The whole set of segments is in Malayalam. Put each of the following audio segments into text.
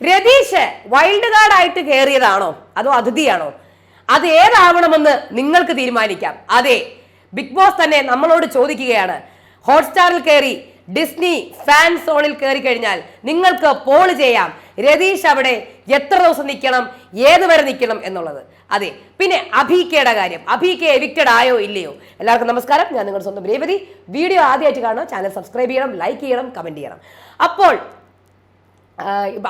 രതീഷ് വൈൽഡ് കാർഡ് ആയിട്ട് കയറിയതാണോ അതോ അതിഥിയാണോ? അത് ഏതാവണമെന്ന് നിങ്ങൾക്ക് തീരുമാനിക്കാം. അതെ ബിഗ് ബോസ് തന്നെ നമ്മളോട് ചോദിക്കുകയാണ്. ഹോട്ട്സ്റ്റാറിൽ കയറി ഡിസ്നി ഫാൻ സോണിൽ കയറി കഴിഞ്ഞാൽ നിങ്ങൾക്ക് പോൾ ചെയ്യാം. രതീഷ് അവിടെ എത്ര ദിവസം നിൽക്കണം ഏത് വരെ നിൽക്കണം എന്നുള്ളത്. അതെ പിന്നെ അഭിക്കയുടെ കാര്യം. അഭിക്ക എവിക്റ്റഡ് ആയോ ഇല്ലയോ? എല്ലാവർക്കും നമസ്കാരം. ഞാൻ നിങ്ങളുടെ സ്വന്തം രേവതി. വീഡിയോ ആദ്യമായിട്ട് കാണുക ചാനൽ സബ്സ്ക്രൈബ് ചെയ്യണം ലൈക്ക് ചെയ്യണം കമന്റ് ചെയ്യണം. അപ്പോൾ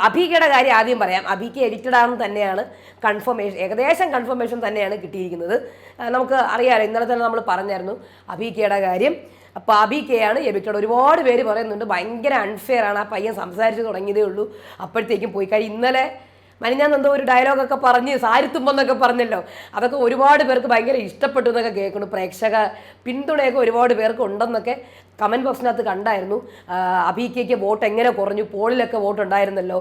അബീക്കയുടെ കാര്യം ആദ്യം പറയാം. അഭിക്ക് എഡിറ്റഡ് ആണെന്ന് തന്നെയാണ് കൺഫർമേഷൻ ഏകദേശം കൺഫർമേഷൻ തന്നെയാണ് കിട്ടിയിരിക്കുന്നത്. നമുക്ക് അറിയാമല്ലോ ഇന്നലെ തന്നെ നമ്മൾ പറഞ്ഞായിരുന്നു അബീക്കയുടെ കാര്യം. അപ്പോൾ അബീക്കയാണ് എബിക്കയുടെ ഒരുപാട് പേര് പറയുന്നുണ്ട് ഭയങ്കര അൺഫെയർ ആണ്. ആ പയ്യൻ സംസാരിച്ച് തുടങ്ങിയതേ ഉള്ളൂ. അപ്പോഴത്തേക്കും പോയി. കാര്യം ഇന്നലെ മനിഞ്ഞാന്ന് എന്തോ ഒരു ഡയലോഗൊക്കെ പറഞ്ഞ് സാരിത്തുമ്പെന്നൊക്കെ പറഞ്ഞല്ലോ. അതൊക്കെ ഒരുപാട് പേർക്ക് ഭയങ്കര ഇഷ്ടപ്പെട്ടു എന്നൊക്കെ കേൾക്കുന്നു. പ്രേക്ഷക പിന്തുണയൊക്കെ ഒരുപാട് പേർക്ക് ഉണ്ടെന്നൊക്കെ കമന്റ് ബോക്സിനകത്ത് കണ്ടായിരുന്നു. അബീക്കയ്ക്ക് വോട്ട് എങ്ങനെ കുറഞ്ഞു? പോളിലൊക്കെ വോട്ട് ഉണ്ടായിരുന്നല്ലോ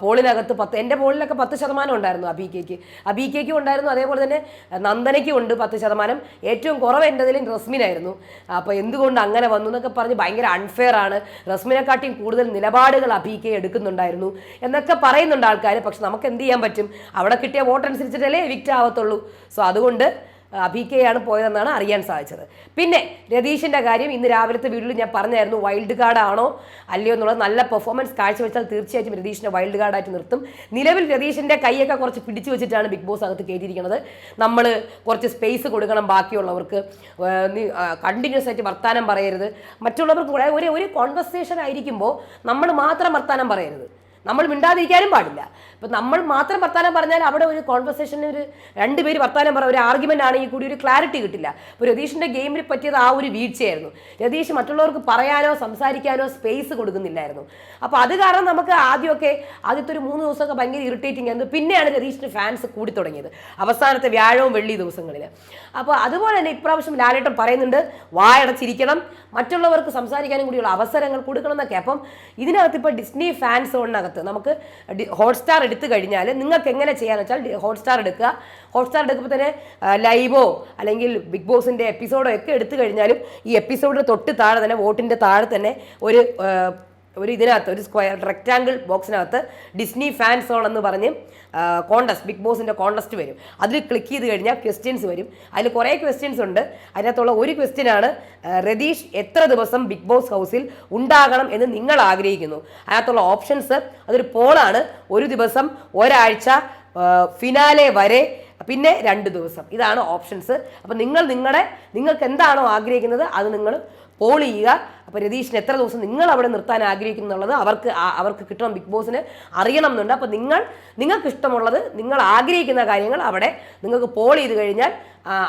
പോളിനകത്ത് പത്ത് എന്റെ പോളിലൊക്കെ പത്ത് ശതമാനം ഉണ്ടായിരുന്നു അബീക്കയ്ക്ക് അബീക്കയ്ക്കും ഉണ്ടായിരുന്നു അതേപോലെ തന്നെ നന്ദനയ്ക്കും ഉണ്ട് പത്ത് ശതമാനം. ഏറ്റവും കുറവ് എന്റെതിലും റസ്മിനായിരുന്നു. അപ്പോൾ എന്തുകൊണ്ട് അങ്ങനെ വന്നു എന്നൊക്കെ പറഞ്ഞ് ഭയങ്കര അൺഫെയർ ആണ്. റസ്മിനെക്കാട്ടിയും കൂടുതൽ നിലപാടുകൾ അഭിക്കെ എടുക്കുന്നുണ്ടായിരുന്നു. എന്നൊക്കെ പറയുന്നുണ്ട് ആൾക്കാർ പക്ഷെ നമുക്ക് എന്ത് ചെയ്യാൻ പറ്റും? അവിടെ കിട്ടിയ വോട്ട് അനുസരിച്ചിട്ടല്ലേ എവിക്റ്റ് ആവത്തുള്ളൂ. സോ അതുകൊണ്ട് അഭിക്കയാണ് പോയതെന്നാണ് അറിയാൻ സാധിച്ചത്. പിന്നെ രതീഷിന്റെ കാര്യം ഇന്ന് രാവിലത്തെ വീഡിയോയിൽ ഞാൻ പറഞ്ഞായിരുന്നു വൈൽഡ് കാർഡ് ആണോ അല്ലയോ എന്നുള്ളത് നല്ല പെർഫോമൻസ് കാഴ്ചവെച്ചാൽ തീർച്ചയായിട്ടും രതീഷിനെ വൈൽഡ് കാർഡായിട്ട് നിർത്തും. നിലവിൽ രതീഷിന്റെ കൈയൊക്കെ കുറച്ച് പിടിച്ചു വെച്ചിട്ടാണ് ബിഗ് ബോസ് അകത്ത് കയറ്റിയിരിക്കുന്നത്. നമ്മൾ കുറച്ച് സ്പേസ് കൊടുക്കണം ബാക്കിയുള്ളവർക്ക്. കണ്ടിന്യൂസ് ആയിട്ട് വർത്താനം പറയരുത്. മറ്റുള്ളവർക്ക് കൂടെ ഒരു ഒരു കോൺവെർസേഷൻ ആയിരിക്കുമ്പോൾ നമ്മൾ മാത്രം വർത്താനം പറയരുത്. നമ്മൾ മിണ്ടാതിരിക്കാനും പാടില്ല. ഇപ്പം നമ്മൾ മാത്രം വർത്താനം പറഞ്ഞാൽ അവിടെ ഒരു കോൺവെർസേഷന് ഒരു രണ്ട് പേര് വർത്താനം പറ ഒരു ആർഗ്യുമെന്റ് ആണെങ്കിൽ കൂടി ഒരു ക്ലാരിറ്റി കിട്ടില്ല. അപ്പോൾ രതീഷിന്റെ ഗെയിമിൽ പറ്റിയത് ആ ഒരു വീഴ്ചയായിരുന്നു. രതീഷ് മറ്റുള്ളവർക്ക് പറയാനോ സംസാരിക്കാനോ സ്പേസ് കൊടുക്കുന്നില്ലായിരുന്നു. അപ്പോൾ അത് കാരണം നമുക്ക് ആദ്യമൊക്കെ ആദ്യത്തെ ഒരു മൂന്ന് ദിവസമൊക്കെ ഭയങ്കര ഇറിറ്റേറ്റിംഗ് ആയിരുന്നു. പിന്നെയാണ് രതീഷിന്റെ ഫാൻസ് കൂടി തുടങ്ങിയത്. അവസാനത്തെ വ്യാഴവും വെള്ളി ദിവസങ്ങളിൽ അപ്പോൾ അതുപോലെ തന്നെ ഇപ്രാവശ്യം ലാലേട്ടൻ പറയുന്നുണ്ട് വായടച്ചിരിക്കണം. മറ്റുള്ളവർക്ക് സംസാരിക്കാനും കൂടിയുള്ള അവസരങ്ങൾ കൊടുക്കണം എന്നൊക്കെ. അപ്പം ഇതിനകത്ത് ഇപ്പോൾ ഡിസ്നി ഫാൻസ് ഫാൻ സോണിനകത്ത് നമുക്ക് ഹോട്ട്സ്റ്റാർ എടുത്തു കഴിഞ്ഞാൽ നിങ്ങൾക്ക് എങ്ങനെ ചെയ്യാന്ന് വെച്ചാൽ ഹോട്ട്സ്റ്റാർ എടുക്കുക. ഹോട്ട്സ്റ്റാർ എടുക്കുമ്പോൾ തന്നെ ലൈവോ അല്ലെങ്കിൽ ബിഗ് ബോസിന്റെ എപ്പിസോഡോ ഒക്കെ എടുത്തു കഴിഞ്ഞാലും ഈ എപ്പിസോഡിന് തൊട്ട് താഴെ തന്നെ വോട്ടിന്റെ താഴെ തന്നെ ഒരു ഒരു ഇതിനകത്ത് ഒരു സ്ക്വയർ റെക്റ്റാങ്കിൾ ബോക്സിനകത്ത് ഡിസ്നി ഫാൻ സോൺ എന്ന് പറഞ്ഞ് കോണ്ടസ്റ്റ് ബിഗ് ബോസിന്റെ കോണ്ടസ്റ്റ് വരും. അതിൽ ക്ലിക്ക് ചെയ്ത് കഴിഞ്ഞാൽ ക്വസ്റ്റ്യൻസ് വരും. അതിൽ കുറേ ക്വസ്റ്റ്യൻസ് ഉണ്ട്. അതിനകത്തുള്ള ഒരു ക്വസ്റ്റ്യനാണ് രതീഷ് എത്ര ദിവസം ബിഗ് ബോസ് ഹൗസിൽ ഉണ്ടാകണം എന്ന് നിങ്ങൾ ആഗ്രഹിക്കുന്നു? അതിനകത്തുള്ള ഓപ്ഷൻസ് അതൊരു പോളാണ് ഒരു ദിവസം ഒരാഴ്ച ഫിനാലെ വരെ പിന്നെ രണ്ട് ദിവസം. ഇതാണ് ഓപ്ഷൻസ് അപ്പം നിങ്ങൾ നിങ്ങളുടെ നിങ്ങൾക്ക് എന്താണോ ആഗ്രഹിക്കുന്നത് അത് നിങ്ങൾ പോൾ ചെയ്യുക. അപ്പോൾ രതീഷിന് എത്ര ദിവസം നിങ്ങൾ അവിടെ നിർത്താൻ ആഗ്രഹിക്കുന്നു എന്നുള്ളത് അവർക്ക് അവർക്ക് കിട്ടണം. ബിഗ് ബോസിന് അറിയണം എന്നുണ്ട് അപ്പോൾ നിങ്ങൾ നിങ്ങൾക്ക് ഇഷ്ടമുള്ളത് നിങ്ങൾ ആഗ്രഹിക്കുന്ന കാര്യങ്ങൾ അവിടെ നിങ്ങൾക്ക് പോൾ ചെയ്ത് കഴിഞ്ഞാൽ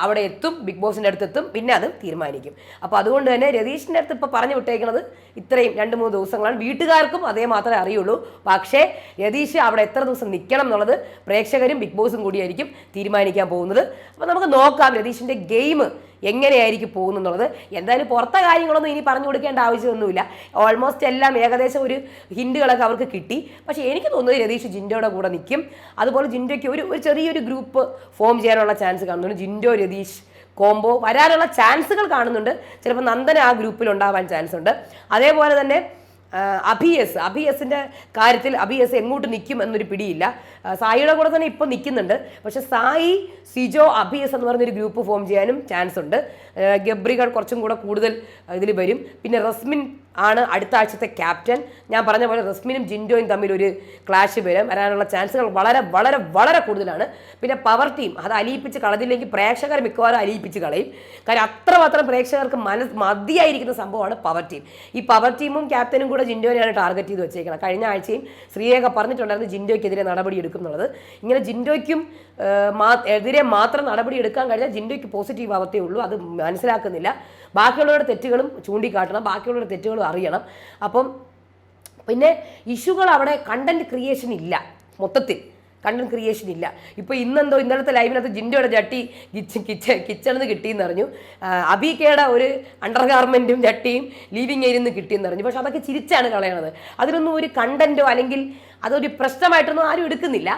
അവിടെ എത്തും. ബിഗ് ബോസിന്റെ അടുത്ത് എത്തും. പിന്നെ അത് തീരുമാനിക്കും. അപ്പോൾ അതുകൊണ്ട് തന്നെ രതീഷിന്റെ അടുത്ത് ഇപ്പോൾ പറഞ്ഞു വിട്ടേക്കുന്നത് ഇത്രയും രണ്ട് മൂന്ന് ദിവസങ്ങളാണ്. വീട്ടുകാർക്കും അതേ മാത്രമേ അറിയുള്ളൂ. പക്ഷേ രതീഷ് അവിടെ എത്ര ദിവസം നിൽക്കണം എന്നുള്ളത് പ്രേക്ഷകരും ബിഗ് ബോസും കൂടിയായിരിക്കും തീരുമാനിക്കാൻ പോകുന്നത്. അപ്പോൾ നമുക്ക് നോക്കാം. രതീഷിന്റെ ഗെയിം എങ്ങനെയായിരിക്കും പോകുന്നുള്ളത്? എന്തായാലും പുറത്തെ കാര്യങ്ങളൊന്നും ഇനി പറഞ്ഞു കൊടുക്കേണ്ട ആവശ്യമൊന്നുമില്ല. ഓൾമോസ്റ്റ് എല്ലാം ഏകദേശം ഒരു ഹിൻഡുകളൊക്കെ അവർക്ക് കിട്ടി. പക്ഷേ എനിക്ക് തോന്നുന്നത് രതീഷ് ജിൻഡോയുടെ കൂടെ നിൽക്കും അതുപോലെ ജിൻഡോയ്ക്ക് ഒരു ഒരു ചെറിയൊരു ഗ്രൂപ്പ് ഫോം ചെയ്യാനുള്ള ചാൻസ് കാണുന്നുണ്ട്. ജിൻഡോ രതീഷ് കോംബോ വരാനുള്ള ചാൻസുകൾ കാണുന്നുണ്ട്. ചിലപ്പോൾ നന്ദന ആ ഗ്രൂപ്പിൽ ഉണ്ടാവാൻ ചാൻസ് ഉണ്ട്. അതേപോലെ തന്നെ അഭിയസ് അഭിയസിന്റെ കാര്യത്തിൽ അഭിയസ് എങ്ങോട്ട് നിൽക്കും എന്നൊരു പിടിയില്ല. സായിയുടെ കൂടെ തന്നെ ഇപ്പോൾ നിൽക്കുന്നുണ്ട് പക്ഷെ സായി സിജോ അഭിയസ് എന്ന് പറഞ്ഞൊരു ഗ്രൂപ്പ് ഫോം ചെയ്യാനും ചാൻസ് ഉണ്ട്. ഗബ്രികൾ കുറച്ചും കൂടെ കൂടുതൽ ഇതിൽ വരും. പിന്നെ റസ്മിൻ ആണ് അടുത്ത ആഴ്ചത്തെ ക്യാപ്റ്റൻ. ഞാൻ പറഞ്ഞ പോലെ റസ്മിനും ജിൻഡോയും തമ്മിൽ ഒരു ക്ലാഷ് വരും. വരാനുള്ള ചാൻസുകൾ വളരെ വളരെ വളരെ കൂടുതലാണ്. പിന്നെ പവർ ടീം അത് അലിയിപ്പിച്ച് കളഞ്ഞില്ലെങ്കിൽ പ്രേക്ഷകർ മിക്കവാറും അലിയിപ്പിച്ച് കളയും. കാര്യം അത്രമാത്രം പ്രേക്ഷകർക്ക് മനസ് മതിയായിരിക്കുന്ന സംഭവമാണ് പവർ ടീം ഈ പവർ ടീമും ക്യാപ്റ്റനും കൂടെ ജിൻഡോനെയാണ് ടാർഗറ്റ് ചെയ്ത് വെച്ചേക്കുന്നത്. കഴിഞ്ഞ ആഴ്ചയും ശ്രീയേഖ പറഞ്ഞിട്ടുണ്ടായിരുന്നു ജിൻഡോയ്ക്കെതിരെ നടപടി എടുക്കും എന്നുള്ളത്. ഇങ്ങനെ ജിൻഡോയ്ക്കും എതിരെ മാത്രം നടപടി എടുക്കാൻ കഴിഞ്ഞാൽ ജിൻഡോയ്ക്ക് പോസിറ്റീവ് ആവത്തേ ഉള്ളൂ. അത് മനസ്സിലാക്കുന്നില്ല. ബാക്കിയുള്ളവരുടെ തെറ്റുകളും ചൂണ്ടിക്കാട്ടണം. ബാക്കിയുള്ളവരുടെ തെറ്റുകളും അറിയണം. അപ്പം പിന്നെ ഇഷ്യൂകൾ അവിടെ കണ്ടന്റ് ക്രിയേഷൻ ഇല്ല. മൊത്തത്തിൽ കണ്ടന്റ് ക്രിയേഷൻ ഇല്ല. ഇപ്പോൾ ഇന്നെന്തോ ഇന്നലത്തെ ലൈവിനകത്ത് ജിൻഡോയുടെ ചട്ടി കിച്ചൺ കിച്ചൺ കിച്ചണിൽ നിന്ന് കിട്ടിയെന്ന് അറിഞ്ഞു. അബിക്കയുടെ ഒരു അണ്ടർ ഗാർമെന്റും ചട്ടിയും ലീവിങ് ഏരിയയിൽ നിന്ന് കിട്ടിയെന്ന് അറിഞ്ഞു. പക്ഷെ അതൊക്കെ ചിരിച്ചാണ് കളയണത്. അതിനൊന്നും ഒരു കണ്ടന്റോ അല്ലെങ്കിൽ അതൊരു പ്രശ്നമായിട്ടൊന്നും ആരും എടുക്കുന്നില്ല.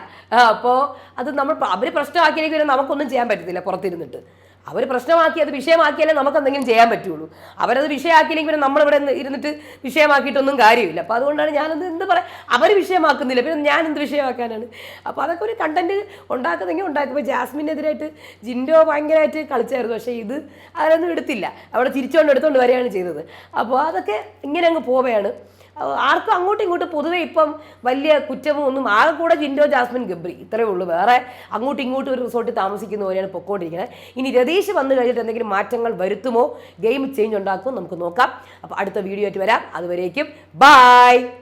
അപ്പോൾ അത് നമ്മൾ അവർ പ്രശ്നമാക്കിയില്ലെങ്കിൽ നമുക്കൊന്നും ചെയ്യാൻ പറ്റത്തില്ല പുറത്തിരുന്നിട്ട്. അവർ പ്രശ്നമാക്കി അത് വിഷയമാക്കിയാലേ നമുക്ക് എന്തെങ്കിലും ചെയ്യാൻ പറ്റുള്ളൂ. അവരത് വിഷയമാക്കിയില്ലെങ്കിൽ പിന്നെ നമ്മളിവിടെ ഇരുന്നിട്ട് വിഷയമാക്കിയിട്ടൊന്നും കാര്യമില്ല. അപ്പോൾ അതുകൊണ്ടാണ് ഞാനത് എന്ത് പറയാം അവർ വിഷയമാക്കുന്നില്ല. പിന്നെ ഞാൻ എന്ത് വിഷയമാക്കാനാണ്? അപ്പോൾ അതൊക്കെ ഒരു കണ്ടന്റ് ഉണ്ടാക്കുന്നെങ്കിൽ ഉണ്ടാക്കും. ഇപ്പോൾ ജാസ്മിനെതിരായിട്ട് ജിൻഡോ ഭയങ്കരമായിട്ട് കളിച്ചായിരുന്നു. പക്ഷേ ഇത് അതിനൊന്നും എടുത്തില്ല. അവിടെ തിരിച്ചുകൊണ്ട് എടുത്തുകൊണ്ട് വരികയാണ് ചെയ്തത്. അപ്പോൾ അതൊക്കെ ഇങ്ങനെ അങ്ങ് പോവുകയാണ്. ആർക്കും അങ്ങോട്ടും ഇങ്ങോട്ടും പൊതുവെ ഇപ്പം വലിയ കുറ്റമോ ഒന്നും ആകെ കൂടെ ജിൻഡോ ജാസ്മിൻ ഗബ്രി. ഇത്രയേ ഉള്ളൂ. വേറെ അങ്ങോട്ടും ഇങ്ങോട്ടും ഒരു റിസോർട്ടിൽ താമസിക്കുന്നവരെയാണ് പൊക്കോണ്ടിരിക്കുന്നത് ഇനി രതീഷ് വന്നു കഴിഞ്ഞിട്ട് എന്തെങ്കിലും മാറ്റങ്ങൾ വരുത്തുമോ? Game change ഉണ്ടാക്കുമോ? നമുക്ക് നോക്കാം. അപ്പോൾ അടുത്ത വീഡിയോ ആയിട്ട് വരാം. അതുവരേക്കും. ബായ്